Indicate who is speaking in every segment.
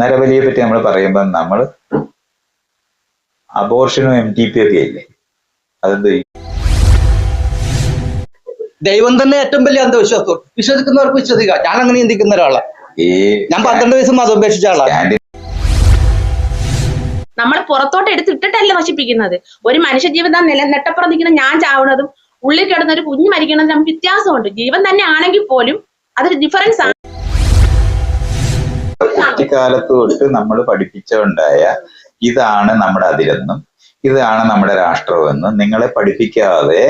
Speaker 1: നരബലിയെ പറ്റി നമ്മൾ പറയുമ്പോൾ നമ്മൾ അബോർഷനും എം ടി പി ഒക്കെ ഇല്ലേ അതെന്ത്
Speaker 2: ദൈവം തന്നെ ഏറ്റവും വലിയ അന്ധവിശ്വാസം. വിശ്വസിക്കുന്നവർക്ക് വിശ്വസിക്കാം. ഞാൻ അങ്ങനെ ചിന്തിക്കുന്ന ഒരാളാണ് ഞാൻ പന്ത്രണ്ട് വയസ്സ് മതം ഉപേക്ഷിച്ച ആളാണ്
Speaker 3: നമ്മൾ പുറത്തോട്ട് എടുത്തിട്ടിട്ടല്ല നശിപ്പിക്കുന്നത്. ഒരു മനുഷ്യ ജീവിതം നില നെട്ടപ്പുറം നിൽക്കുന്ന ഞാൻ ചാവുന്നതും ഉള്ളിൽ കിടന്ന ഒരു കുഞ്ഞ് മരിക്കുന്നതും നമുക്ക് വ്യത്യാസമുണ്ട്. ജീവൻ തന്നെ ആണെങ്കിൽ പോലും അതൊരു ഡിഫറൻസ് ആണ്.
Speaker 1: കുട്ടിക്കാലത്ത് തൊട്ട് നമ്മൾ പഠിപ്പിച്ചുണ്ടായ ഇതാണ് നമ്മുടെ അതിരെന്നും ഇതാണ് നമ്മുടെ രാഷ്ട്രമെന്നും നിങ്ങളെ പഠിപ്പിക്കാതെ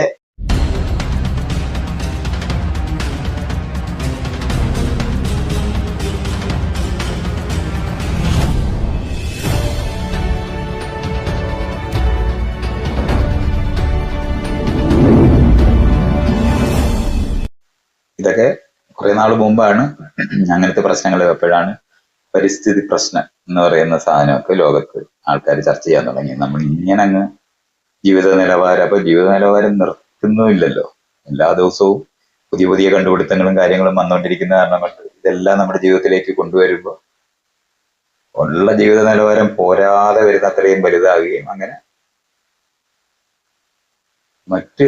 Speaker 1: ഇതൊക്കെ കുറെ നാൾ മുമ്പാണ്. അങ്ങനത്തെ പ്രശ്നങ്ങൾ എപ്പോഴാണ്? പരിസ്ഥിതി പ്രശ്നം എന്ന് പറയുന്ന സാധനമൊക്കെ ലോകത്ത് ആൾക്കാർ ചർച്ച ചെയ്യാൻ തുടങ്ങി. നമ്മൾ ഇങ്ങനെ അങ്ങ് ജീവിത നിലവാരം അപ്പൊ ജീവിത നിലവാരം നിർത്തുന്നുമില്ലല്ലോ. എല്ലാ ദിവസവും പുതിയ പുതിയ കണ്ടുപിടുത്തങ്ങളും കാര്യങ്ങളും വന്നുകൊണ്ടിരിക്കുന്ന കാരണം കൊണ്ട് ഇതെല്ലാം നമ്മുടെ ജീവിതത്തിലേക്ക് കൊണ്ടുവരുമ്പോൾ ഉള്ള ജീവിത നിലവാരം പോരാതെ വരുന്ന അത്രയും വലുതാകുകയും അങ്ങനെ മറ്റ്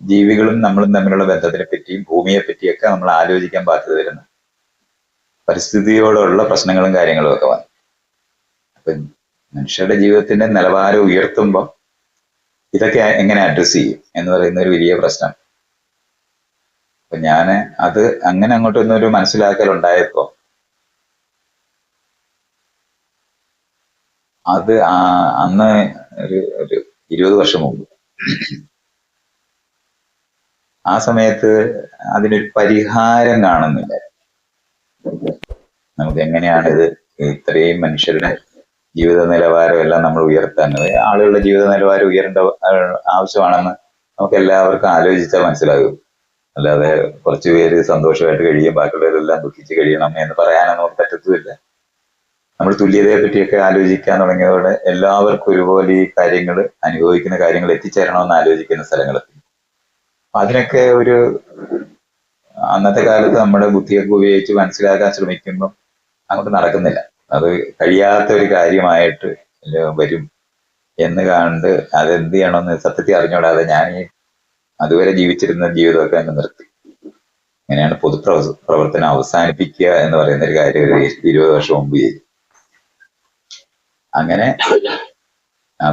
Speaker 1: ജീവികളും നമ്മളും തമ്മിലുള്ള ബന്ധത്തിനെ പറ്റിയും ഭൂമിയെ പറ്റിയൊക്കെ നമ്മൾ ആലോചിക്കാൻ ബാധ്യത വരുന്നു. പരിസ്ഥിതിയോടുള്ള പ്രശ്നങ്ങളും കാര്യങ്ങളും ഒക്കെ വന്നു. അപ്പൊ മനുഷ്യരുടെ ജീവിതത്തിന്റെ നിലവാരം ഉയർത്തുമ്പോൾ ഇതൊക്കെ എങ്ങനെ അഡ്രസ് ചെയ്യും എന്ന് പറയുന്ന ഒരു വലിയ പ്രശ്നം. അപ്പൊ ഞാൻ അത് അങ്ങനെ അങ്ങോട്ടൊന്നും ഒരു മനസ്സിലാക്കൽ ഉണ്ടായപ്പോ അത് അന്ന് ഒരു ഒരു ഇരുപത് വർഷം മുമ്പ്. ആ സമയത്ത് അതിനൊരു പരിഹാരം കാണുന്നില്ല. നമുക്ക് എങ്ങനെയാണ് ഇത് ഇത്രയും മനുഷ്യരുടെ ജീവിത നിലവാരം എല്ലാം നമ്മൾ ഉയർത്താൻ ആളുകളുടെ ജീവിത നിലവാരം ഉയരേണ്ട ആവശ്യമാണെന്ന് നമുക്ക് എല്ലാവർക്കും ആലോചിച്ചാൽ മനസ്സിലാകും. അല്ലാതെ കുറച്ചു പേര് സന്തോഷമായിട്ട് കഴിയും ബാക്കിയുള്ളവരെല്ലാം ദുഃഖിച്ച് കഴിയണം എന്ന് പറയാനൊന്നും നമുക്ക് പറ്റത്തുമില്ല. നമ്മൾ തുല്യതയെ പറ്റിയൊക്കെ ആലോചിക്കാൻ തുടങ്ങിയതോടെ എല്ലാവർക്കും ഒരുപോലെ ഈ കാര്യങ്ങൾ അനുഭവിക്കുന്ന കാര്യങ്ങൾ എത്തിച്ചേരണമെന്ന് ആലോചിക്കുന്ന സ്ഥലങ്ങളെത്തി അതിനൊക്കെ ഒരു അന്നത്തെ കാലത്ത് നമ്മുടെ ബുദ്ധിയൊക്കെ ഉപയോഗിച്ച് മനസ്സിലാക്കാൻ ശ്രമിക്കുമ്പോൾ അങ്ങോട്ട് നടക്കുന്നില്ല. അത് കഴിയാത്ത ഒരു കാര്യമായിട്ട് വരും. എന്ന് കണ്ട് അതെന്ത് ചെയ്യണമെന്ന് സത്യത്തിൽ അറിഞ്ഞൂടാതെ ഞാൻ ഈ അതുവരെ ജീവിച്ചിരുന്ന ജീവിതമൊക്കെ അങ്ങ് നിർത്തി. അങ്ങനെയാണ് പൊതുപ്രവ പ്രവർത്തനം അവസാനിപ്പിക്കുക എന്ന് പറയുന്ന ഒരു കാര്യം ഒരു ഇരുപത് വർഷം മുമ്പ് ചെയ്തു. അങ്ങനെ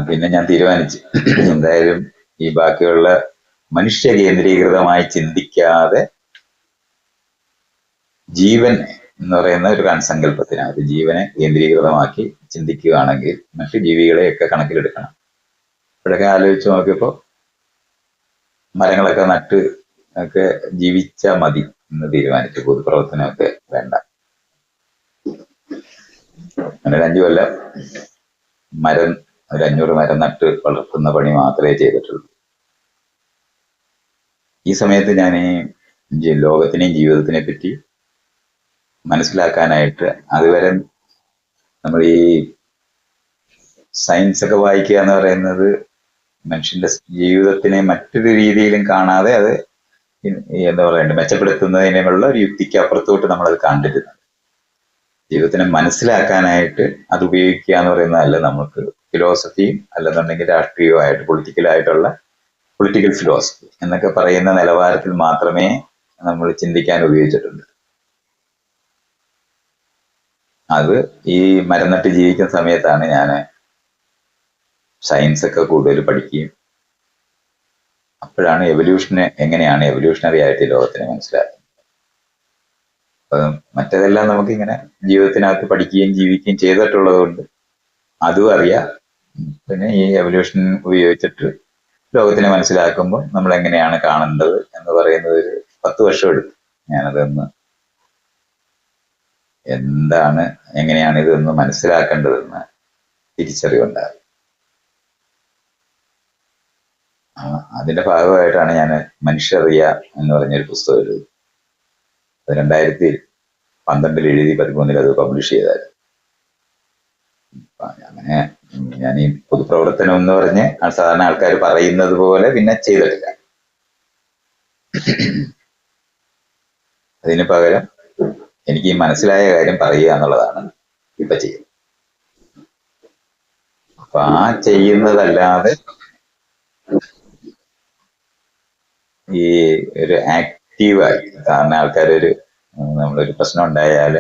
Speaker 1: പിന്നെ ഞാൻ തീരുമാനിച്ചു. എന്തായാലും ഈ ബാക്കിയുള്ള മനുഷ്യ കേന്ദ്രീകൃതമായി ചിന്തിക്കാതെ ജീവൻ എന്ന് പറയുന്ന ഒരു സങ്കല്പത്തിനകത്ത് ജീവനെ കേന്ദ്രീകൃതമാക്കി ചിന്തിക്കുകയാണെങ്കിൽ മറ്റു ജീവികളെയൊക്കെ കണക്കിലെടുക്കണം. ഇവിടെയൊക്കെ ആലോചിച്ച് നോക്കിയപ്പോൾ മരങ്ങളൊക്കെ നട്ട് ഒക്കെ ജീവിച്ച മതി എന്ന് തീരുമാനിച്ചു. പൊതുപ്രവർത്തനമൊക്കെ വേണ്ട. അങ്ങനെ അഞ്ചു കൊല്ലം മരം ഒരു അഞ്ഞൂറ് മരം നട്ട് വളർത്തുന്ന പണി മാത്രമേ ചെയ്തിട്ടുള്ളൂ. ഈ സമയത്ത് ഞാൻ ഈ ലോകത്തിനെയും ജീവിതത്തിനെ പറ്റി മനസ്സിലാക്കാനായിട്ട് അതുവരെ നമ്മൾ ഈ സയൻസ് ഒക്കെ വായിക്കുക എന്ന് പറയുന്നത് മനുഷ്യന്റെ ജീവിതത്തിനെ മറ്റൊരു രീതിയിലും കാണാതെ അത് എന്താ പറയണ്ടേ മെച്ചപ്പെടുത്തുന്നതിനുള്ള ഒരു യുക്തിക്ക് അപ്പുറത്തോട്ട് നമ്മൾ നമ്മളത് കണ്ടിരുന്നത്. ജീവിതത്തിനെ മനസ്സിലാക്കാനായിട്ട് അത് ഉപയോഗിക്കുക എന്ന് പറയുന്നതല്ല നമുക്ക് ഫിലോസഫിയും അല്ലെന്നുണ്ടെങ്കിൽ രാഷ്ട്രീയമായിട്ട് പൊളിറ്റിക്കലായിട്ടുള്ള പൊളിറ്റിക്കൽ ഫിലോസഫി എന്നൊക്കെ പറയുന്ന നിലവാരത്തിൽ മാത്രമേ നമ്മൾ ചിന്തിക്കാൻ ഉപയോഗിച്ചിട്ടുണ്ട്. അത് ഈ മരുന്നിട്ട് നട്ട് ജീവിക്കുന്ന സമയത്താണ് ഞാൻ സയൻസ് ഒക്കെ കൂടുതൽ പഠിക്കുകയും അപ്പോഴാണ് എവല്യൂഷനെ എങ്ങനെയാണ് എവല്യൂഷണറി ആയിട്ട് ഈ ലോകത്തിനെ മനസ്സിലാക്കുന്നത്. അപ്പം മറ്റേതെല്ലാം നമുക്കിങ്ങനെ ജീവിതത്തിനകത്ത് പഠിക്കുകയും ജീവിക്കുകയും ചെയ്തിട്ടുള്ളത് കൊണ്ട് അതും അറിയാം. പിന്നെ ഈ എവല്യൂഷൻ ഉപയോഗിച്ചിട്ട് ലോകത്തിനെ മനസ്സിലാക്കുമ്പോൾ നമ്മൾ എങ്ങനെയാണ് കാണേണ്ടത് എന്ന് പറയുന്നത് ഒരു പത്ത് വർഷം എടുത്തു ഞാനതൊന്ന് എന്താണ് എങ്ങനെയാണ് ഇതൊന്ന് മനസ്സിലാക്കേണ്ടതെന്ന് തിരിച്ചറിവുണ്ടായി അതിന്റെ ഭാഗമായിട്ടാണ് ഞാൻ മനുഷ്യറിയ എന്ന് പറഞ്ഞൊരു പുസ്തകം എഴുതി അത് രണ്ടായിരത്തി പന്ത്രണ്ടിൽ എഴുതി പതിമൂന്നിൽ അത് പബ്ലിഷ് ചെയ്തായിരുന്നു. അങ്ങനെ ഞാൻ ഈ പൊതുപ്രവർത്തനം എന്ന് പറഞ്ഞ് സാധാരണ ആൾക്കാർ പറയുന്നത് പോലെ പിന്നെ ചെയ്തിട്ടില്ല. അതിന് പകരം എനിക്ക് മനസ്സിലായ കാര്യം പറയുക എന്നുള്ളതാണ് ഇപ്പൊ ചെയ്യുന്നത്. അപ്പൊ ആ ചെയ്യുന്നതല്ലാതെ ഈ ഒരു ആക്റ്റീവായി സാധാരണ ആൾക്കാരൊരു നമ്മളൊരു പ്രശ്നം ഉണ്ടായാൽ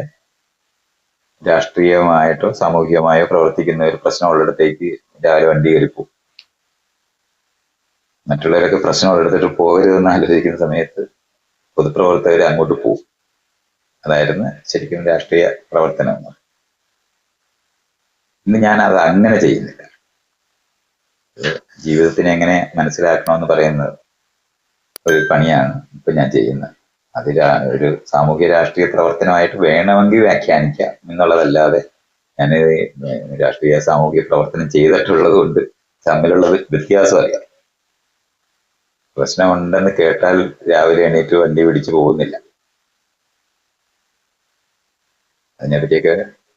Speaker 1: രാഷ്ട്രീയമായിട്ടോ സാമൂഹികമായോ പ്രവർത്തിക്കുന്ന ഒരു പ്രശ്നം ഉള്ളിടത്തേക്ക് രാവിലെ വണ്ടി കയറി പോകും. മറ്റുള്ളവരൊക്കെ പ്രശ്നം ഉള്ളിടത്തിട്ട് പോകരുതെന്ന് ആലോചിക്കുന്ന സമയത്ത് പൊതുപ്രവർത്തകർ അങ്ങോട്ട് പോകും. അതായിരുന്നു ശരിക്കും രാഷ്ട്രീയ പ്രവർത്തനം എന്ന് പറയുന്നത്. ഇന്ന് ഞാൻ അത് അങ്ങനെ ചെയ്യുന്നില്ല. ജീവിതത്തിനെ എങ്ങനെ മനസ്സിലാക്കണമെന്ന് പറയുന്നത് ഒരു പണിയാണ് ഇപ്പൊ ഞാൻ ചെയ്യുന്നത്. അതിൽ ഒരു സാമൂഹ്യ രാഷ്ട്രീയ പ്രവർത്തനമായിട്ട് വേണമെങ്കിൽ വ്യാഖ്യാനിക്കാം എന്നുള്ളതല്ലാതെ ഞാൻ രാഷ്ട്രീയ സാമൂഹ്യ പ്രവർത്തനം ചെയ്തിട്ടുള്ളത് കൊണ്ട് തമ്മിലുള്ള വ്യത്യാസം അറിയാം. പ്രശ്നമുണ്ടെന്ന് കേട്ടാൽ രാവിലെ എണീറ്റ് വണ്ടി പിടിച്ചു പോകുന്നില്ല. അതിനെപ്പറ്റിയൊക്കെ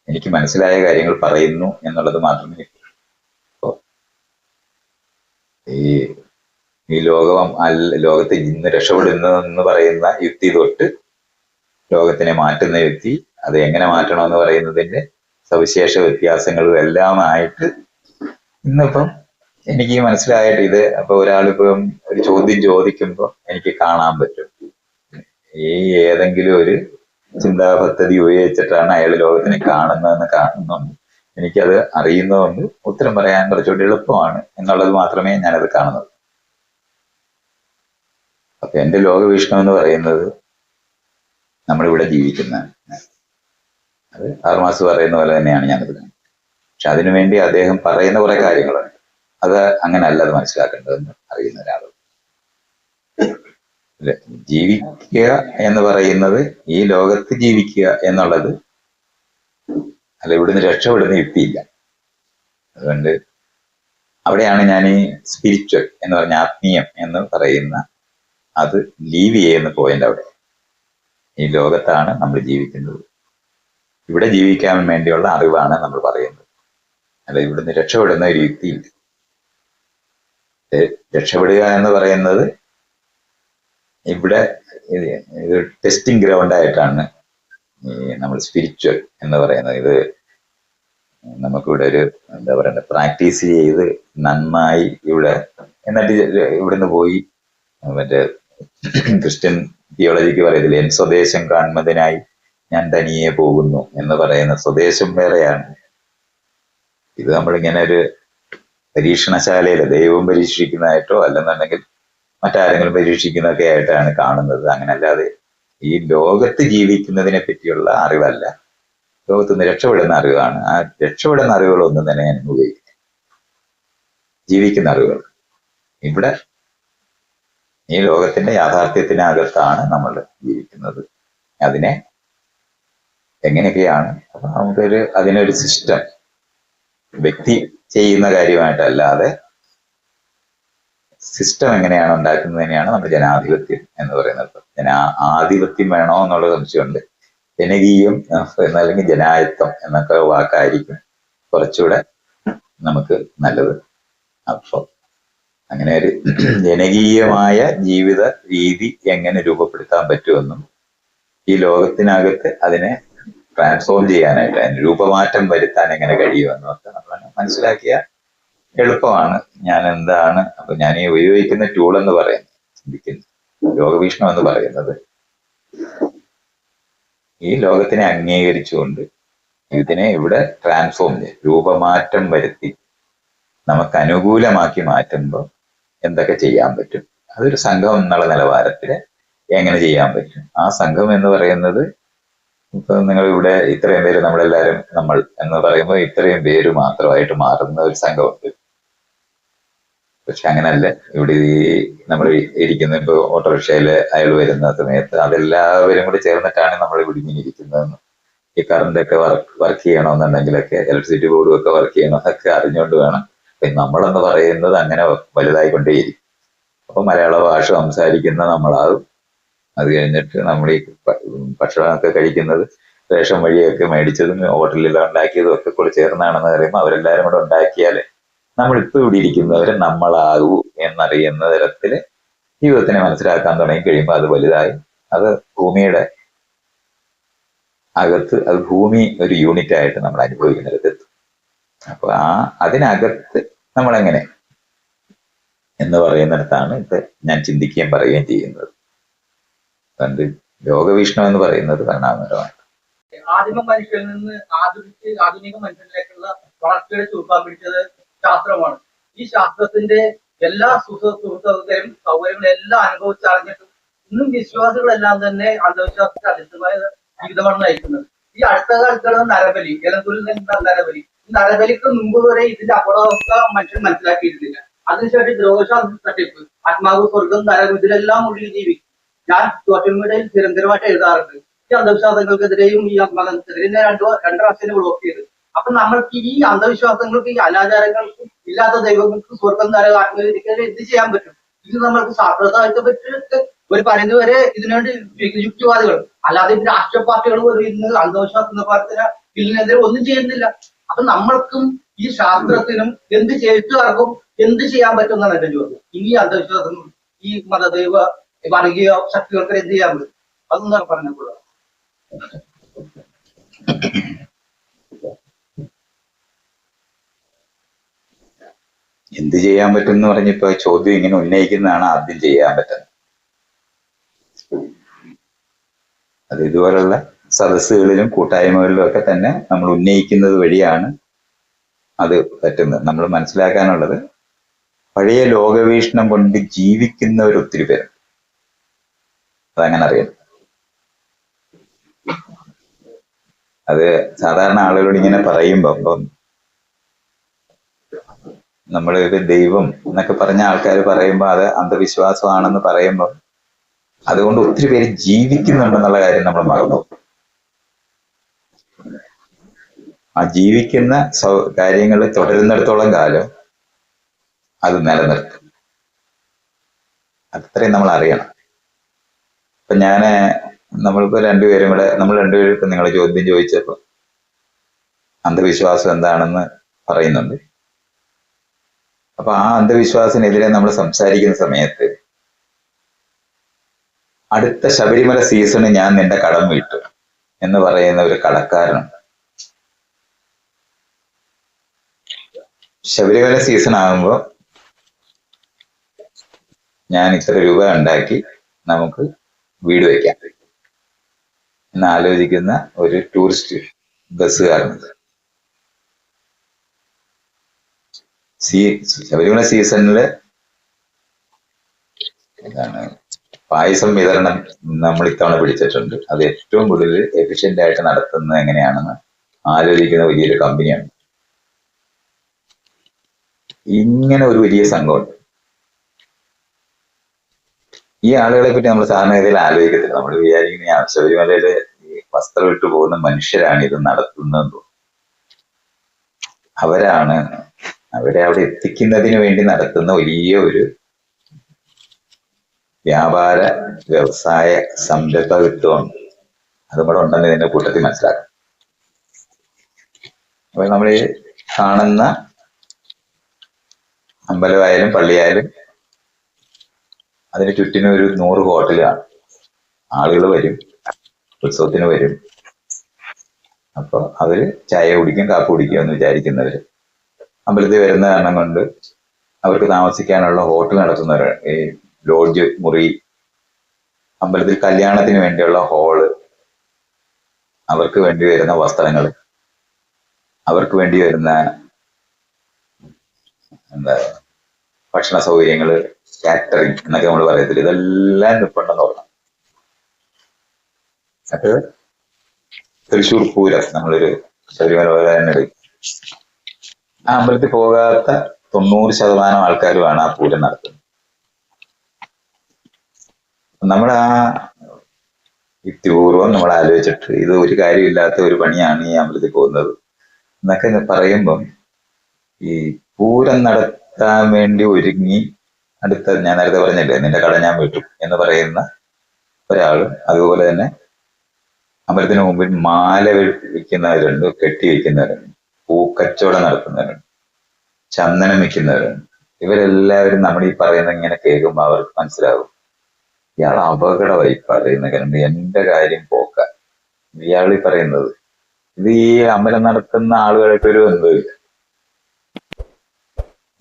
Speaker 1: എനിക്ക് മനസ്സിലായ കാര്യങ്ങൾ പറയുന്നു എന്നുള്ളത് മാത്രമേ ഇപ്പോ ഈ ഈ ലോകം അല്ല ലോകത്തെ ഇന്ന് രക്ഷപ്പെടുന്നതെന്ന് പറയുന്ന യുക്തി തൊട്ട് ലോകത്തിനെ മാറ്റുന്ന യുക്തി അത് എങ്ങനെ മാറ്റണമെന്ന് പറയുന്നതിന്റെ സവിശേഷ വ്യത്യാസങ്ങളും എല്ലാമായിട്ട് ഇന്നിപ്പം എനിക്ക് മനസ്സിലായിട്ട് ഇത് അപ്പൊ ഒരാളിപ്പം ഒരു ചോദ്യം ചോദിക്കുമ്പോൾ എനിക്ക് കാണാൻ പറ്റും. ഈ ഏതെങ്കിലും ഒരു ചിന്താ പദ്ധതി ഉപയോഗിച്ചിട്ടാണ് അയാൾ ലോകത്തിനെ കാണുന്നതെന്ന് കാണുന്നുണ്ട്. എനിക്കത് അറിയുന്നതുകൊണ്ട് ഉത്തരം പറയാൻ കുറച്ചുകൂടി എളുപ്പമാണ് എന്നുള്ളത് മാത്രമേ ഞാനത് കാണുന്നത്. അപ്പൊ എന്റെ ലോകവീക്ഷണം എന്ന് പറയുന്നത് നമ്മളിവിടെ ജീവിക്കുന്ന അത് ആറുമാസം പറയുന്ന പോലെ തന്നെയാണ് ഞാനത് പക്ഷെ അതിനുവേണ്ടി അദ്ദേഹം പറയുന്ന കുറെ കാര്യങ്ങളുണ്ട്. അത് അങ്ങനെ അല്ല അത് മനസ്സിലാക്കേണ്ടതെന്ന് അറിയുന്ന ഇല്ല, ജീവിക്കുക എന്ന് പറയുന്നത് ഈ ലോകത്ത് ജീവിക്കുക എന്നുള്ളത് അല്ല ഇവിടുന്ന് രക്ഷപ്പെടുന്ന യുക്തിയില്ല അതുകൊണ്ട് അവിടെയാണ് ഞാൻ ഈ സ്പിരിച്വൽ എന്ന് പറഞ്ഞ ആത്മീയം എന്ന് പറയുന്ന അത് ലീവ് ചെയ്യുന്ന പോയിന്റ് അവിടെ. ഈ ലോകത്താണ് നമ്മൾ ജീവിക്കുന്നത്. ഇവിടെ ജീവിക്കാൻ വേണ്ടിയുള്ള അറിവാണ് നമ്മൾ പറയുന്നത്. അല്ല ഇവിടുന്ന് രക്ഷപ്പെടുന്ന ഒരു യുക്തിയില്ല. രക്ഷപ്പെടുക എന്ന് പറയുന്നത് ഇവിടെ ഇത് ഇത് ടെസ്റ്റിംഗ് ഗ്രൗണ്ട് ആയിട്ടാണ് ഈ നമ്മൾ സ്പിരിച്വൽ എന്ന് പറയുന്നത്. ഇത് നമുക്കിവിടെ ഒരു എന്താ പറയണ്ട പ്രാക്ടീസ് ചെയ്ത് നന്നായി ഇവിടെ എന്നിട്ട് ഇവിടുന്ന് പോയി മറ്റേ ക്രിസ്ത്യൻ തിയോളജിക്ക് പറയത്തില്ല എൻ സ്വദേശം കാണുന്നതിനായി ഞാൻ തനിയെ പോകുന്നു എന്ന് പറയുന്ന സ്വദേശം വേറെയാണ്. ഇത് നമ്മളിങ്ങനെ ഒരു പരീക്ഷണശാലയിൽ ദൈവം പരീക്ഷിക്കുന്നതായിട്ടോ അല്ലെന്നുണ്ടെങ്കിൽ മറ്റാരെങ്കിലും പരീക്ഷിക്കുന്നതൊക്കെ ആയിട്ടാണ് കാണുന്നത്. അങ്ങനല്ലാതെ ഈ ലോകത്ത് ജീവിക്കുന്നതിനെ പറ്റിയുള്ള അറിവല്ല. ലോകത്ത് നിന്ന് രക്ഷപ്പെടുന്ന അറിവാണ്. ആ രക്ഷപ്പെടുന്ന അറിവുകളൊന്നും തന്നെ ഞാൻ ഉപയോഗിക്കുന്നത് ജീവിക്കുന്ന അറിവുകൾ. ഇവിടെ ഈ ലോകത്തിന്റെ യാഥാർത്ഥ്യത്തിനകത്താണ് നമ്മൾ ജീവിക്കുന്നത്. അതിനെ എങ്ങനെയൊക്കെയാണ്? അപ്പൊ നമുക്കൊരു അതിനൊരു സിസ്റ്റം. വ്യക്തി ചെയ്യുന്ന കാര്യമായിട്ടല്ലാതെ സിസ്റ്റം എങ്ങനെയാണ് ഉണ്ടാക്കുന്നതിനെയാണ് നമ്മുടെ ജനാധിപത്യം എന്ന് പറയുന്നത്. ജനാ ആധിപത്യം വേണോ എന്നുള്ള സംശയമുണ്ട്. ജനകീയം അല്ലെങ്കിൽ ജനായത്വം എന്നൊക്കെ വാക്കായിരിക്കും കുറച്ചുകൂടെ നമുക്ക് നല്ലത്. അപ്പോൾ അങ്ങനെ ഒരു ജനകീയമായ ജീവിത രീതി എങ്ങനെ രൂപപ്പെടുത്താൻ പറ്റുമെന്നും ഈ ലോകത്തിനകത്ത് അതിനെ ട്രാൻസ്ഫോം ചെയ്യാനായിട്ട് അതിന് രൂപമാറ്റം വരുത്താൻ എങ്ങനെ കഴിയുമെന്നും ഒക്കെ നമ്മൾ മനസ്സിലാക്കിയ എളുപ്പമാണ്. ഞാൻ എന്താണ് അപ്പൊ ഞാൻ ഈ ഉപയോഗിക്കുന്ന ടൂൾ എന്ന് പറയുന്നത് ചിന്തിക്കുന്നു. ലോകവീക്ഷണം എന്ന് പറയുന്നത്. ഈ ലോകത്തിനെ അംഗീകരിച്ചുകൊണ്ട് ഇതിനെ ഇവിടെ ട്രാൻസ്ഫോം ചെയ്യും. രൂപമാറ്റം വരുത്തി. നമുക്ക് അനുകൂലമാക്കി മാറ്റുമ്പോൾ എന്തൊക്കെ ചെയ്യാൻ പറ്റും? അതൊരു സംഘം എന്നുള്ള നിലവാരത്തിൽ എങ്ങനെ ചെയ്യാൻ പറ്റും? ആ സംഘം എന്ന് പറയുന്നത് ഇപ്പൊ നിങ്ങൾ ഇവിടെ ഇത്രയും പേര് നമ്മളെല്ലാരും നമ്മൾ എന്ന് പറയുമ്പോൾ ഇത്രയും പേര് മാത്രമായിട്ട് മാറുന്ന ഒരു സംഘമുണ്ട്. പക്ഷെ അങ്ങനല്ല. ഇവിടെ നമ്മൾ ഇരിക്കുന്ന ഇപ്പൊ ഓട്ടോറിക്ഷയിൽ അയാൾ വരുന്ന സമയത്ത് അതെല്ലാവരും കൂടി ചേർന്നിട്ടാണ് നമ്മൾ ഇവിടെ ഇരിക്കുന്നതെന്ന് ഈ കറണ്ട് ഒക്കെ വർക്ക് വർക്ക് ചെയ്യണമെന്നുണ്ടെങ്കിലൊക്കെ ഇലക്ട്രിസിറ്റി ബോർഡും ഒക്കെ വർക്ക് ചെയ്യണമെന്നൊക്കെ അറിഞ്ഞുകൊണ്ട് വേണം. നമ്മളെന്ന് പറയുന്നത് അങ്ങനെ വലുതായിക്കൊണ്ടേയിരിക്കും. അപ്പൊ മലയാള ഭാഷ സംസാരിക്കുന്ന നമ്മളാകും അത് കഴിഞ്ഞിട്ട് നമ്മൾ ഈ ഭക്ഷണമൊക്കെ കഴിക്കുന്നത് റേഷൻ വഴിയൊക്കെ മേടിച്ചതും ഹോട്ടലിൽ ഉണ്ടാക്കിയതും ഒക്കെ കൂടി ചേർന്നാണെന്ന് പറയുമ്പോൾ അവരെല്ലാരും കൂടെ ഉണ്ടാക്കിയാൽ നമ്മളിപ്പോ ഇവിടെ ഇരിക്കുന്നവരെ നമ്മളാകൂ എന്നറിയുന്ന തരത്തിൽ ജീവിതത്തിനെ മനസ്സിലാക്കാൻ തുടങ്ങി കഴിയുമ്പോൾ അത് വലുതായി. അത് ഭൂമിയുടെ അകത്ത് അത് ഭൂമി ഒരു യൂണിറ്റ് ആയിട്ട് നമ്മൾ അനുഭവിക്കുന്നിടത്ത് എത്തും അപ്പൊ ആ അതിനകത്ത് നമ്മളെങ്ങനെ എന്ന് പറയുന്നിടത്താണ് ഇത് ഞാൻ ചിന്തിക്കുകയും പറയുകയും ചെയ്യുന്നത്. അതുകൊണ്ട് യോഗവീക്ഷണം എന്ന് പറയുന്നത് പരിണാമകരമാണ്
Speaker 2: ആദിമ മനുഷ്യരിൽ നിന്ന് ആധുനിക ആധുനിക മനുഷ്യരിലേക്കുള്ള വളർച്ചയുടെ ചുരുക്കാൻ പിടിച്ചത്. ശാസ്ത്രമാണ്. ഈ ശാസ്ത്രത്തിന്റെ എല്ലാ സുഹൃത്തുക്കളും സൗകര്യങ്ങളും എല്ലാം അനുഭവിച്ചറിഞ്ഞിട്ടും ഇന്നും വിശ്വാസികളെല്ലാം തന്നെ അന്ധവിശ്വാസത്തിൽ അതിഥമായ ജീവിതമാണ് നയിക്കുന്നത്. ഈ അടുത്ത കാലത്തുള്ള നരബലി. എലന്തൂരിൽ നിന്നുള്ള നരബലി. നരബലിക്ക് മുമ്പ് വരെ ഇതിന്റെ അപകടാവസ്ഥ മനുഷ്യൻ മനസ്സിലാക്കിയിരുന്നില്ല. അതിനുശേഷം ദ്രോഹശാസ്ത്ര തട്ടിപ്പ്. ആത്മാവ് സ്വർഗം നരകം ഇതിലെല്ലാം ഉള്ളിൽ ജീവിക്കും. ഞാൻ സോഷ്യൽ മീഡിയയിൽ നിരന്തരമായിട്ട് എഴുതാറുണ്ട്. ഈ അന്ധവിശ്വാസങ്ങൾക്കെതിരെയും ഈ ഞാൻ രണ്ടു രണ്ട് പ്രാവശ്യം ബ്ലോക്ക് ചെയ്ത് അപ്പൊ നമ്മൾക്ക് ഈ അന്ധവിശ്വാസങ്ങൾക്ക് ഈ അനാചാരങ്ങൾക്കും ഇല്ലാത്ത ദൈവങ്ങൾക്ക് സ്വർഗം നരക ആത്മീയതയ്ക്കെതിരെ എന്ത് ചെയ്യാൻ പറ്റും? ഇത് നമ്മൾക്ക് ശാസ്ത്രസാഹിത്യം പറ്റിയിട്ട് ഒരു പരിധി വരെ ഇതിനുവേണ്ടി യുക്തിവാദികൾ. അല്ലാതെ രാഷ്ട്രീയ പാർട്ടികൾ പോലും ഇന്ന് അന്ധവിശ്വാസം പാർട്ടിനെ ഇതിനെതിരെ ഒന്നും ചെയ്യുന്നില്ല. അപ്പൊ നമ്മൾക്കും ഈ ശാസ്ത്രത്തിനും എന്ത് ചെയ്തിട്ടുകാർക്കും എന്ത് ചെയ്യാൻ പറ്റും എന്നാണ് എന്റെ ചോദ്യം. ഇനി അന്ധവിശ്വാസം ഈ മതദൈവ വർഗീയ ശക്തികൾക്ക് എന്ത് ചെയ്യാൻ പറ്റും? അതൊന്നും പറഞ്ഞുകൊള്ളു
Speaker 1: എന്ത് ചെയ്യാൻ പറ്റും എന്ന് പറഞ്ഞപ്പോ ചോദ്യം ഇങ്ങനെ ഉന്നയിക്കുന്നതാണ് ആദ്യം ചെയ്യാൻ പറ്റുന്നത്. അത് ഇതുപോലുള്ള സദസ്സുകളിലും കൂട്ടായ്മകളിലും ഒക്കെ തന്നെ നമ്മൾ ഉന്നയിക്കുന്നത് വഴിയാണ് അത് പറ്റുന്നത്. നമ്മൾ മനസ്സിലാക്കാനുള്ളത് പഴയ ലോകവീക്ഷണം കൊണ്ട് ജീവിക്കുന്നവർ ഒത്തിരി പേരുണ്ട്. അതങ്ങനെ അറിയണം. അത് സാധാരണ ആളുകളോട് ഇങ്ങനെ പറയുമ്പോ ഇപ്പം നമ്മൾ ഒരു ദൈവം എന്നൊക്കെ പറഞ്ഞ ആൾക്കാർ പറയുമ്പോൾ അത് അന്ധവിശ്വാസമാണെന്ന് പറയുമ്പോൾ അതുകൊണ്ട് ഒത്തിരി പേര് ജീവിക്കുന്നുണ്ടെന്നുള്ള കാര്യം നമ്മൾ മറന്നു. ആ ജീവിക്കുന്ന സൗ കാര്യങ്ങൾ തുടരുന്നിടത്തോളം കാലം അത് നിലനിർത്തും അത്രയും നമ്മൾ അറിയണം. ഇപ്പൊ ഞാൻ നമ്മളിപ്പോ രണ്ടുപേരും കൂടെ നമ്മൾ രണ്ടുപേരും ഇപ്പൊ നിങ്ങൾ ചോദ്യം ചോദിച്ചപ്പോ അന്ധവിശ്വാസം എന്താണെന്ന് പറയുന്നുണ്ട്. അപ്പൊ ആ അന്ധവിശ്വാസത്തിനെതിരെ നമ്മൾ സംസാരിക്കുന്ന സമയത്ത് അടുത്ത ശബരിമല സീസണ് ഞാൻ നിന്റെ കടം വീട്ടു എന്ന് പറയുന്ന ഒരു കടക്കാരനുണ്ട്. ശബരിമല സീസൺ ആകുമ്പോൾ ഞാൻ ഇത്ര രൂപ ഉണ്ടാക്കി നമുക്ക് വീട് വെക്കാം. എന്ന് ആലോചിക്കുന്ന ഒരു ടൂറിസ്റ്റ് ബസ്സുകാരനുണ്ട്. സീ ശബരിമല സീസണിൽ എന്താണ്? പായസം വിതരണം നമ്മൾ ഇത്തവണ പിടിച്ചിട്ടുണ്ട്. അത് ഏറ്റവും കൂടുതൽ എഫിഷ്യന്റ് ആയിട്ട് നടത്തുന്നത് എങ്ങനെയാണെന്ന് ആലോചിക്കുന്ന വലിയൊരു കമ്പനിയാണ് ഇങ്ങനെ ഒരു വലിയ സംഘമുണ്ട്. ഈ ആളുകളെ പറ്റി നമ്മൾ സാധാരണ ഗതിയിൽ ആലോചിക്കത്തില്ല. നമ്മൾ വിചാരിക്കുന്ന ശബരിമലയിൽ വസ്ത്രം ഇട്ട് പോകുന്ന മനുഷ്യരാണ് ഇത് നടത്തുന്നത് അവരാണ് അവരെ അവിടെ എത്തിക്കുന്നതിന് വേണ്ടി നടത്തുന്ന വലിയ ഒരു വ്യാപാര വ്യവസായ സംരംഭകത്വമുണ്ട് അതും കൂടെ ഉണ്ടെന്ന് ഇതിന്റെ കൂട്ടത്തിൽ മനസ്സിലാക്കാം. അപ്പൊ നമ്മൾ ഈ കാണുന്ന അമ്പലമായാലും പള്ളിയായാലും അതിന് ചുറ്റിനും ഒരു നൂറ് ഹോട്ടലാണ് ആളുകൾ വരും ഉത്സവത്തിന് വരും. അപ്പൊ അവർ ചായ കുടിക്കും കാപ്പ് കുടിക്കും എന്ന് വിചാരിക്കുന്നവര്. അമ്പലത്തിൽ വരുന്ന കാരണം കൊണ്ട് അവർക്ക് താമസിക്കാനുള്ള ഹോട്ടൽ നടത്തുന്നവർ ഈ ലോഡ്ജ് മുറി അമ്പലത്തിൽ കല്യാണത്തിന് വേണ്ടിയുള്ള ഹോൾ അവർക്ക് വേണ്ടി വരുന്ന വസ്ത്രങ്ങൾ അവർക്ക് വേണ്ടി വരുന്ന എന്താ ഭക്ഷണ സൗകര്യങ്ങൾ കാറ്ററിംഗ് എന്നൊക്കെ നമ്മൾ പറയത്തില്ല? ഇതെല്ലാം നിൽപ്പുണ്ടെന്ന് ഓർക്കണം. അപ്പൊ തൃശ്ശൂർ പൂരം നമ്മളൊരു ശബരിമല പോലെ തന്നെ ആ അമ്പലത്തിൽ പോകാത്ത തൊണ്ണൂറ് ശതമാനം ആൾക്കാരുമാണ് ആ പൂരം നടത്തുന്നത്. നമ്മൾ ആ യുക്തിപൂർവം നമ്മൾ ആലോചിച്ചിട്ട് ഇത് ഒരു കാര്യമില്ലാത്ത ഒരു പണിയാണ് ഈ അമ്പലത്തിൽ പോകുന്നത് എന്നൊക്കെ പറയുമ്പം ഈ പൂരം നടത്താൻ വേണ്ടി ഒരുങ്ങി അടുത്ത ഞാൻ നേരത്തെ പറഞ്ഞില്ലേ നിന്റെ കട ഞാൻ വിട്ടു എന്ന് പറയുന്ന ഒരാൾ അതുപോലെ തന്നെ അമ്പലത്തിന് മുമ്പിൽ മാല വിൽക്കുന്നവരുണ്ട് കെട്ടി വിൽക്കുന്നവരുണ്ട് പൂക്കച്ചവടം നടത്തുന്നവരുണ്ട്. ചന്ദനം വയ്ക്കുന്നവരുണ്ട് ഇവരെല്ലാവരും നമ്മൾ ഈ പറയുന്ന ഇങ്ങനെ കേൾക്കുമ്പോൾ അവർക്ക് മനസ്സിലാവും. ഇയാൾ അപകടമായി പറയുന്ന കാരണം എന്റെ കാര്യം പോക്ക. ഇയാൾ ഈ പറയുന്നത് ഇത് ഈ അമ്പലം നടത്തുന്ന ആളുകളായിട്ട് ഒരു ബന്ധമില്ല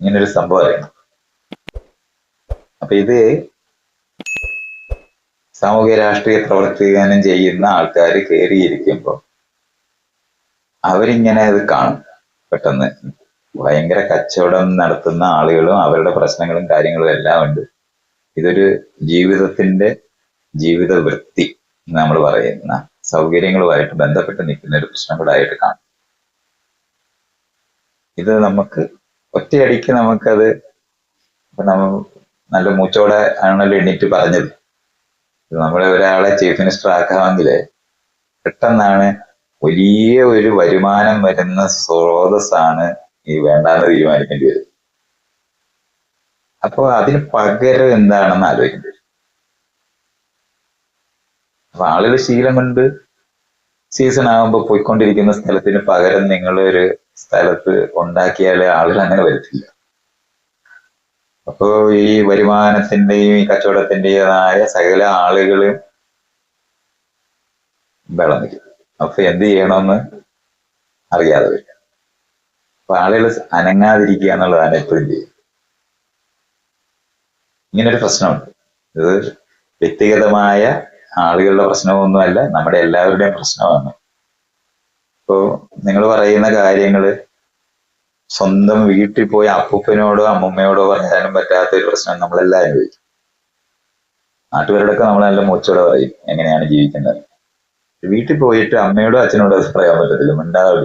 Speaker 1: ഇങ്ങനൊരു സംഭവം അറിയണം. അപ്പൊ ഇത് സാമൂഹ്യ രാഷ്ട്രീയ പ്രവർത്തനം ചെയ്യുന്ന ആൾക്കാർ കയറിയിരിക്കുമ്പോൾ അവരിങ്ങനെ അത് കാണും. പെട്ടെന്ന് ഭയങ്കര കച്ചവടം നടത്തുന്ന ആളുകളും അവരുടെ പ്രശ്നങ്ങളും കാര്യങ്ങളും എല്ലാം ഉണ്ട്. ഇതൊരു ജീവിതത്തിന്റെ ജീവിത വൃത്തി നമ്മൾ പറയുന്ന സൗകര്യങ്ങളുമായിട്ട് ബന്ധപ്പെട്ട് നിൽക്കുന്ന ഒരു പ്രശ്നം കൂടെ ആയിട്ട് കാണും. ഇത് നമുക്ക് ഒറ്റയടിക്ക് നമുക്കത് നമ്മ നല്ല മൂച്ചോടെ ആണല്ലോ എണ്ണീറ്റ് പറഞ്ഞത്. നമ്മളെ ഒരാളെ ചീഫ് മിനിസ്റ്റർ ആക്കാമെങ്കിൽ പെട്ടെന്നാണ് വലിയ ഒരു വരുമാനം വരുന്ന സ്രോതസ്സാണ് ഈ വേണ്ടാന്ന് തീരുമാനിക്കേണ്ടി വരുന്നത് അപ്പൊ അതിന് പകരം എന്താണെന്ന് ആലോചിക്കേണ്ടി വരും. അപ്പൊ ആളുകൾ ശീലം കൊണ്ട് സീസൺ ആകുമ്പോൾ പോയിക്കൊണ്ടിരിക്കുന്ന സ്ഥലത്തിന് പകരം നിങ്ങൾ ഒരു സ്ഥലത്ത് ഉണ്ടാക്കിയാൽ ആളുകൾ അങ്ങനെ വരത്തില്ല. അപ്പോ ഈ വരുമാനത്തിന്റെയും ഈ കച്ചവടത്തിന്റേതായ സകല ആളുകളും വെള്ളം നിൽക്കും അപ്പൊ എന്ത് ചെയ്യണമെന്ന് അറിയാതെ വരും അപ്പൊ ആളുകൾ അനങ്ങാതിരിക്കുക എന്നുള്ളതാണ് എപ്പോഴും ചെയ്യുന്നത് ഇങ്ങനൊരു പ്രശ്നമുണ്ട്. ഇത് വ്യക്തിഗതമായ ആളുകളുടെ പ്രശ്നമൊന്നുമല്ല നമ്മുടെ എല്ലാവരുടെയും പ്രശ്നമാണ്. ഇപ്പോ നിങ്ങൾ പറയുന്ന കാര്യങ്ങൾ സ്വന്തം വീട്ടിൽ പോയി അപ്പൂപ്പനോടോ അമ്മൂമ്മയോടോ പറയാനും പറ്റാത്ത ഒരു പ്രശ്നം നമ്മളെല്ലാം അനുഭവിക്കും നാട്ടുകാരോടൊക്കെ നമ്മൾ നല്ല മൂച്ചോടെ പറയും എങ്ങനെയാണ് ജീവിക്കേണ്ടത്? വീട്ടിൽ പോയിട്ട് അമ്മയോടോ അച്ഛനോടോ പറയാൻ പറ്റത്തില്ല മിണ്ടാതെ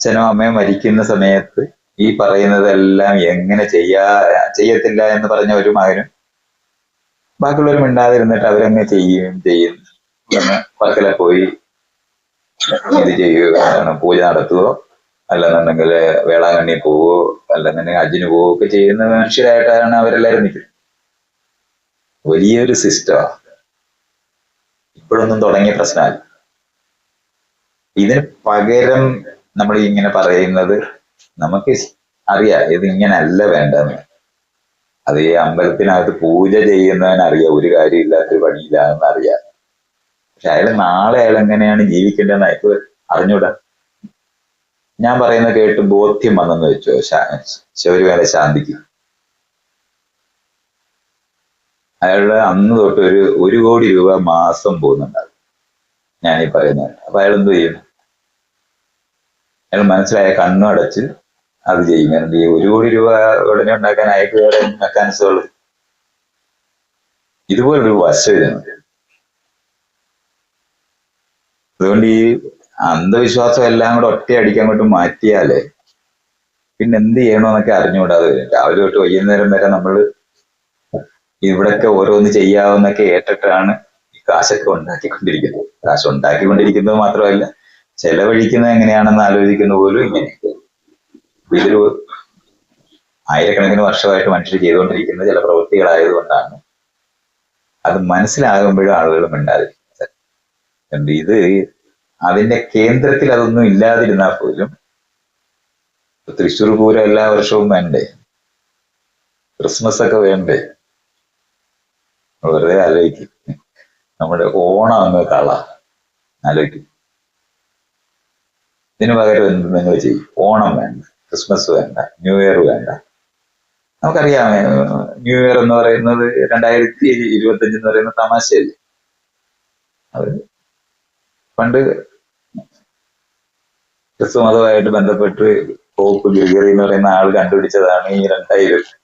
Speaker 1: അച്ഛനോ അമ്മയോ മരിക്കുന്ന സമയത്ത് ഈ പറയുന്നതെല്ലാം എങ്ങനെ ചെയ്യാ ചെയ്യത്തില്ല എന്ന് പറഞ്ഞ ഒരു മകനും ബാക്കിയുള്ളവർ മിണ്ടാതിരുന്നിട്ട് അവരങ്ങനെ ചെയ്യും ചെയ്യും വർക്കല പോയി ഇത് ചെയ്യുക പൂജ നടത്തുകയോ അല്ലെന്നുണ്ടെങ്കിൽ വേളാങ്കണ്ണി പോവോ അല്ലെന്നുണ്ടെങ്കിൽ അജിന് പോവുകയൊക്കെ ചെയ്യുന്ന മനുഷ്യരായിട്ടാണ് അവരെല്ലാവരും നിൽക്കുന്നത്. വലിയൊരു സിസ്റ്റമാണ്. ഇപ്പോഴൊന്നും തുടങ്ങിയ പ്രശ്നമല്ല. ഇതിന് പകരം നമ്മൾ ഇങ്ങനെ പറയുന്നത് നമുക്ക് അറിയാം ഇത് ഇങ്ങനെ അല്ല വേണ്ടെന്ന് അത് ഈ അമ്പലത്തിനകത്ത് പൂജ ചെയ്യുന്നവനറിയാം ഒരു കാര്യമില്ലാത്തൊരു പണിയില്ലാന്ന് അറിയാം. പക്ഷെ അയാൾ നാളെ അയാൾ എങ്ങനെയാണ് ജീവിക്കേണ്ടതെന്ന് അയാൾക്ക് അറിഞ്ഞൂടാ. ഞാൻ പറയുന്നത് കേട്ട് ബോധ്യം വന്നെന്ന് വെച്ചോ ശബരിമല ശാന്തിക്ക്. അയാളുടെ അന്ന് തൊട്ട് ഒരു ഒരു കോടി രൂപ മാസം പോകുന്നുണ്ടാകും ഈ പറയുന്നത് അപ്പൊ അയാൾ എന്ത് ചെയ്യും? അയാൾ മനസ്സിലായ കണ്ണു അടച്ച് അത് ചെയ്യും. കാരണം ഈ ഒരു കോടി രൂപ ഉടനെ ഉണ്ടാക്കാൻ അയാൾക്ക് വേറെ മെക്കാനിസമുള്ളു ഇതുപോലൊരു വശം ഇതിനുണ്ട് അതുകൊണ്ട് ഈ അന്ധവിശ്വാസം എല്ലാം കൂടെ ഒറ്റയടിക്ക് അങ്ങോട്ട് മാറ്റിയാൽ പിന്നെ എന്ത് ചെയ്യണമെന്നൊക്കെ അറിഞ്ഞുകൂടാതെ വരും. രാവിലെ തൊട്ട് വൈകുന്നേരം വരെ നമ്മൾ ഇവിടൊക്കെ ഓരോന്ന് ചെയ്യാവുന്നൊക്കെ ഏറ്റിട്ടാണ് ഈ കാശൊക്കെ ഉണ്ടാക്കിക്കൊണ്ടിരിക്കുന്നത്. കാശ് ഉണ്ടാക്കിക്കൊണ്ടിരിക്കുന്നത് മാത്രമല്ല ചെലവഴിക്കുന്നത് എങ്ങനെയാണെന്ന് ആലോചിക്കുന്ന പോലും ഇങ്ങനെയൊക്കെ ഇതൊരു ആയിരക്കണക്കിന് വർഷമായിട്ട് മനുഷ്യർ ചെയ്തുകൊണ്ടിരിക്കുന്ന ചില പ്രവൃത്തികളായതുകൊണ്ടാണ് അത് മനസ്സിലാകുമ്പോഴും ആളുകൾ മിണ്ടാതിരിക്കുന്നത്. ഇത് അതിന്റെ കേന്ദ്രത്തിൽ അതൊന്നും ഇല്ലാതിരുന്നാൽ പോലും തൃശ്ശൂർ പൂരം എല്ലാ വർഷവും വേണ്ടേ? ക്രിസ്മസ് ഒക്കെ വേണ്ടേ? വെറുതെ ആലോചിക്കും. നമ്മുടെ ഓണം കള. ആലോചിക്കും. ഇതിനു പകരം എന്ത് നിങ്ങൾ ചെയ്യും? ഓണം വേണ്ട ക്രിസ്മസ് വേണ്ട ന്യൂ ഇയർ വേണ്ട. നമുക്കറിയാം ന്യൂ ഇയർ എന്ന് പറയുന്നത് രണ്ടായിരത്തി ഇരുപത്തി അഞ്ച് എന്ന് പറയുന്ന തമാശയല്ലേ? അത് പണ്ട് ക്രിസ്തു ബന്ധപ്പെട്ട് പോപ്പ് ഗ്രിഗറി എന്ന് പറയുന്ന ആൾ കണ്ടുപിടിച്ചതാണ് ഈ രണ്ടായിരം.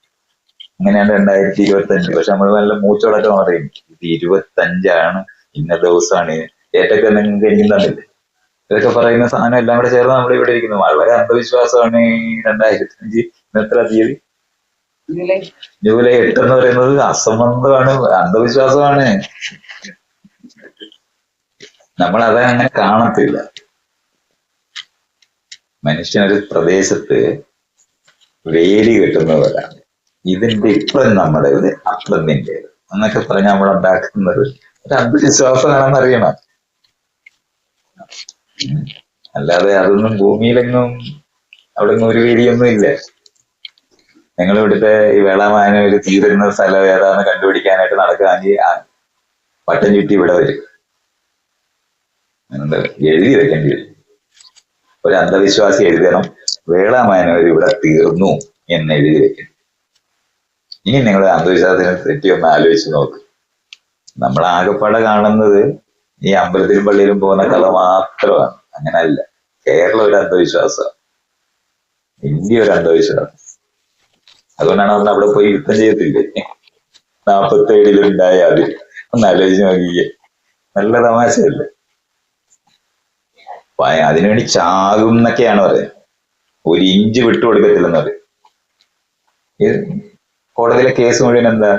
Speaker 1: അങ്ങനെയാണ് രണ്ടായിരത്തി ഇരുപത്തി അഞ്ച് പക്ഷെ നമ്മൾ നല്ല മൂച്ചോടൊക്കെ പറയും ഇത് ഇരുപത്തി അഞ്ചാണ് ഇന്ന ദിവസമാണ് ഏറ്റൊക്കെ നിങ്ങൾക്ക് എനിക്കും തന്നില്ലേ? ഇതൊക്കെ പറയുന്ന സാധനം എല്ലാം കൂടെ ചേർന്ന് നമ്മൾ ഇവിടെ ഇരിക്കുന്നു. വളരെ അന്ധവിശ്വാസമാണ് രണ്ടായിരത്തി അഞ്ച് ഇന്നത്ര തീയതി? ജൂലൈ. എട്ട് എന്ന് പറയുന്നത് അസംബന്ധമാണ് അന്ധവിശ്വാസമാണ്. നമ്മൾ അത് അങ്ങനെ കാണത്തില്ല. മനുഷ്യനൊരു പ്രദേശത്ത് വേലി കെട്ടുന്നവരാണ്. ഇതിന്റെ ഇപ്പുറം നമ്മുടേത് അപ്പുറം നിന്റേത് എന്നൊക്കെ പറഞ്ഞ് നമ്മൾ ഉണ്ടാക്കുന്നത് ഒരു അന്ധവിശ്വാസമാണെന്ന്. അല്ലാതെ അതൊന്നും ഭൂമിയിലെങ്ങും അവിടെ ഒരു വേലിയൊന്നും ഇല്ല. നിങ്ങൾ ഇവിടുത്തെ ഈ വേളാമാന ഒരു തീരുന്ന സ്ഥലം ഏതാന്ന് കണ്ടുപിടിക്കാനായിട്ട് നടക്കുകയാണെങ്കിൽ ആ വട്ടം ചുറ്റി ഇവിടെ വരും. എഴുതി വെക്കേണ്ടി വരും. ഒരു അന്ധവിശ്വാസി എഴുതണം വേളാമായനവർ ഇവിടെ തീർന്നു എന്ന് എഴുതി വെക്കണം. ഇനി നിങ്ങൾ അന്ധവിശ്വാസത്തിനെ പറ്റി ഒന്ന് ആലോചിച്ച് നോക്ക്. നമ്മൾ ആകെപ്പാടെ കാണുന്നത് ഈ അമ്പലത്തിലും പള്ളിയിലും പോകുന്ന കഥ മാത്രമാണ്. അങ്ങനല്ല കേരളം ഒരു അന്ധവിശ്വാസമാണ്. ഇന്ത്യ ഒരു അന്ധവിശ്വാസം. അതുകൊണ്ടാണ് നമ്മൾ അവിടെ പോയി യുദ്ധം ചെയ്യത്തില്ലേ നാപ്പത്തി ഏഴിലുണ്ടായ അതിൽ ഒന്ന് ആലോചിച്ച് നോക്കിയേ നല്ല തമാശയല്ലേ? അതിനുവേണ്ടി ചാകും എന്നൊക്കെയാണ് പറയുന്നത്. ഒരു ഇഞ്ച് വിട്ടുകൊടുക്കത്തില്ലെന്ന് പറയും. കോടതിയിലെ കേസ് മുഴുവൻ എന്താ?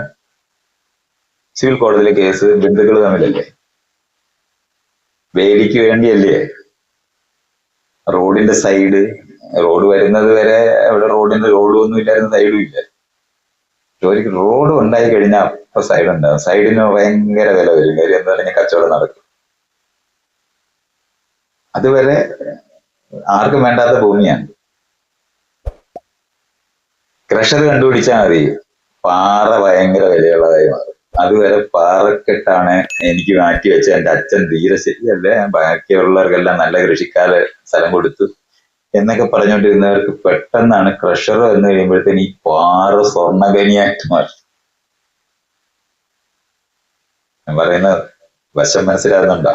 Speaker 1: സിവിൽ കോടതിയിലെ കേസ് ബന്ധുക്കൾ തമ്മിലല്ലേ? വേലിക്ക് വേണ്ടിയല്ലേ? റോഡിന്റെ സൈഡ് റോഡ് വരുന്നത് വരെ അവിടെ റോഡിന്റെ റോഡും ഒന്നും ഇല്ലായിരുന്നു സൈഡും ഇല്ല. ജോലിക്ക് റോഡ് ഉണ്ടായി കഴിഞ്ഞാൽ അപ്പൊ സൈഡ് ഉണ്ടാവും സൈഡിന് ഭയങ്കര വില വരും. കാര്യം എന്താ പറഞ്ഞാൽ കച്ചവടം നടക്കും. അതുവരെ ആർക്കും വേണ്ടാത്ത ഭൂമിയാണ്. ക്രഷർ കണ്ടുപിടിച്ചാൽ മതി. പാറ ഭയങ്കര വിലയുള്ളതായി മാറും അതുവരെ പാറക്കെട്ടാണ് എനിക്ക് മാറ്റി വെച്ച എന്റെ അച്ഛൻ തീരെ ശരിയല്ലേ. ബാക്കിയുള്ളവർക്കെല്ലാം നല്ല കൃഷിക്കാല സ്ഥലം കൊടുത്തു. എന്നൊക്കെ പറഞ്ഞുകൊണ്ടിരുന്നവർക്ക് പെട്ടെന്നാണ് ക്രഷർ എന്ന് കഴിയുമ്പോഴത്തേന് ഈ പാറ സ്വർണഖനിയായിട്ട് മാറി. ഞാൻ പറയുന്ന വശം മനസ്സിലാകുന്നുണ്ടോ?